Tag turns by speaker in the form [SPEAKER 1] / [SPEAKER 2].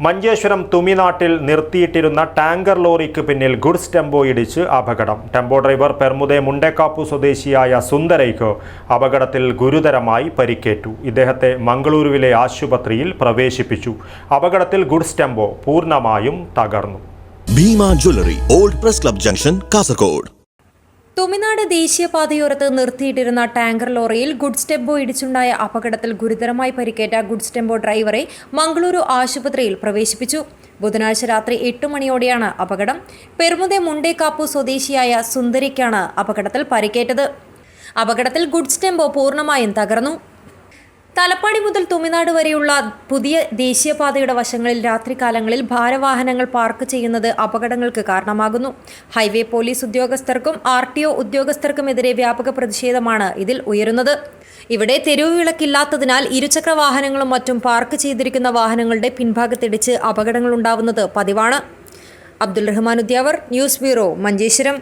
[SPEAKER 1] മഞ്ചേശ്വരം തുമിനാട്ടിൽ നിർത്തിയിട്ടിരുന്ന ടാങ്കർ ലോറിക്ക് പിന്നിൽ goods tempo ഇടിച്ച് അപകടം. ടെമ്പോ ഡ്രൈവർ പെർമുദെ മുണ്ടേക്കാപ്പു സ്വദേശിയായ സുന്ദരയ്ക്ക് അപകടത്തിൽ ഗുരുതരമായി പരിക്കേറ്റു. ഇദ്ദേഹത്തെ മംഗളൂരുവിലെ ആശുപത്രിയിൽ പ്രവേശിപ്പിച്ചു. അപകടത്തിൽ ഗുഡ്സ് ടെമ്പോ പൂർണമായും തകർന്നു.
[SPEAKER 2] Bhima jewellery old press club junction Kasaragod.
[SPEAKER 3] Thuminad ദേശീയപാതയോരത്ത് നിർത്തിയിട്ടിരുന്ന ടാങ്കർ ലോറിയിൽ ഗുഡ്സ് ടെമ്പോ ഇടിച്ചുണ്ടായ അപകടത്തിൽ ഗുരുതരമായി പരിക്കേറ്റ ഗുഡ്സ് ടെമ്പോ ഡ്രൈവറെ മംഗളൂരു ആശുപത്രിയിൽ പ്രവേശിപ്പിച്ചു. ബുധനാഴ്ച രാത്രി എട്ട് മണിയോടെയാണ് അപകടം. പെർമുദെ മുണ്ടേക്കാപ്പു സ്വദേശിയായ സുന്ദരിക്കാണ് അപകടത്തിൽ പരിക്കേറ്റത്. അപകടത്തിൽ ഗുഡ്സ് ടെമ്പോ പൂർണമായും തകർന്നു. തലപ്പാടി മുതൽ തുമിനാട് വരെയുള്ള പുതിയ ദേശീയപാതയുടെ വശങ്ങളിൽ രാത്രികാലങ്ങളിൽ ഭാരവാഹനങ്ങൾ പാർക്ക് ചെയ്യുന്നത് അപകടങ്ങൾക്ക് കാരണമാകുന്നു. ഹൈവേ പോലീസ് ഉദ്യോഗസ്ഥർക്കും ആർ ടി ഒ ഉദ്യോഗസ്ഥർക്കുമെതിരെ വ്യാപക പ്രതിഷേധമാണ് ഇതിൽ ഉയരുന്നത്. ഇവിടെ തെരുവുവിളക്കില്ലാത്തതിനാൽ ഇരുചക്ര വാഹനങ്ങളും മറ്റും പാർക്ക് ചെയ്തിരിക്കുന്ന വാഹനങ്ങളുടെ പിൻഭാഗത്തിടിച്ച് അപകടങ്ങളുണ്ടാവുന്നത് പതിവാണ്. Abdul Rahman Udyavar news bureau Manjeshwaram.